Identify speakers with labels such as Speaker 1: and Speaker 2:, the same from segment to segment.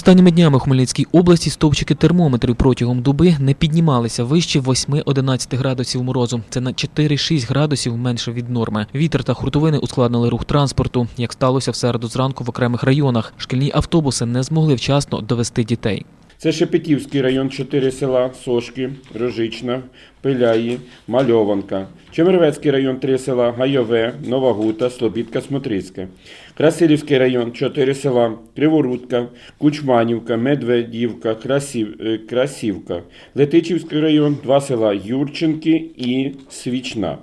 Speaker 1: Останніми днями у Хмельницькій області стовпчики термометрів протягом доби не піднімалися вище 8-11 градусів морозу. Це на 4-6 градусів менше від норми. Вітер та хуртовини ускладнили рух транспорту, як сталося в середу зранку в окремих районах. Шкільні автобуси не змогли вчасно довести дітей.
Speaker 2: Це Шепетівський район, чотири села Сошки, Рожична, Пиляї, Мальованка. Чемервецький район, три села Гайове, Новогута, Слобідка, Смотрицьке. Красилівський район, чотири села Криворудка, Кучманівка, Медведівка, Красів, е, Красівка. Летичівський район, два села Юрченки і Свічна.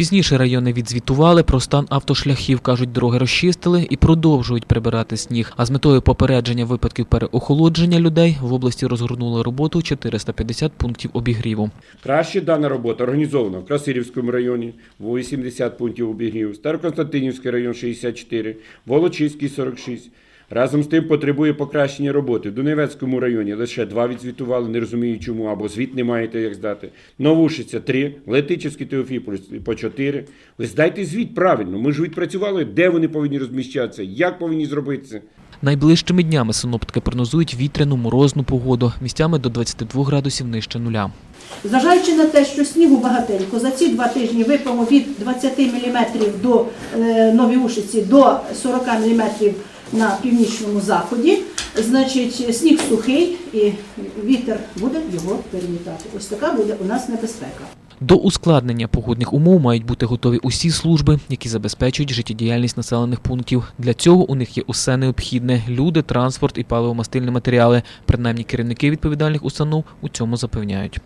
Speaker 1: Пізніше райони відзвітували про стан автошляхів. кажуть, дороги розчистили і продовжують прибирати сніг. А з метою попередження випадків переохолодження людей в області розгорнули роботу 450 пунктів обігріву.
Speaker 2: Краще дана робота організована в Красилівському районі 80 пунктів обігріву, Староконстантинівський район 64, Волочиський 46. Разом з тим потребує покращення роботи. В Донецькому районі лише два відзвітували, не розумію чому, або звіт не маєте як здати. Новушиця 3, Летичівський Теофіполіс по 4. Ви здайте звіт правильно. Ми ж відпрацювали, де вони повинні розміщатися, як повинні зробити це.
Speaker 1: Найближчими днями синоптики прогнозують вітряну морозну погоду місцями до 22 градусів нижче нуля.
Speaker 3: Зважаючи на те, що снігу багатенько, за ці два тижні випало від 20 мм до е, Новій Ушиці до 40 мм на північному заході, значить сніг сухий і вітер буде його перемітати. Ось така буде у нас небезпека.
Speaker 1: До ускладнення погодних умов мають бути готові усі служби, які забезпечують життєдіяльність населених пунктів. Для цього у них є усе необхідне: люди, транспорт і паливомастильні матеріали. Принаймні керівники відповідальних установ у цьому запевняють.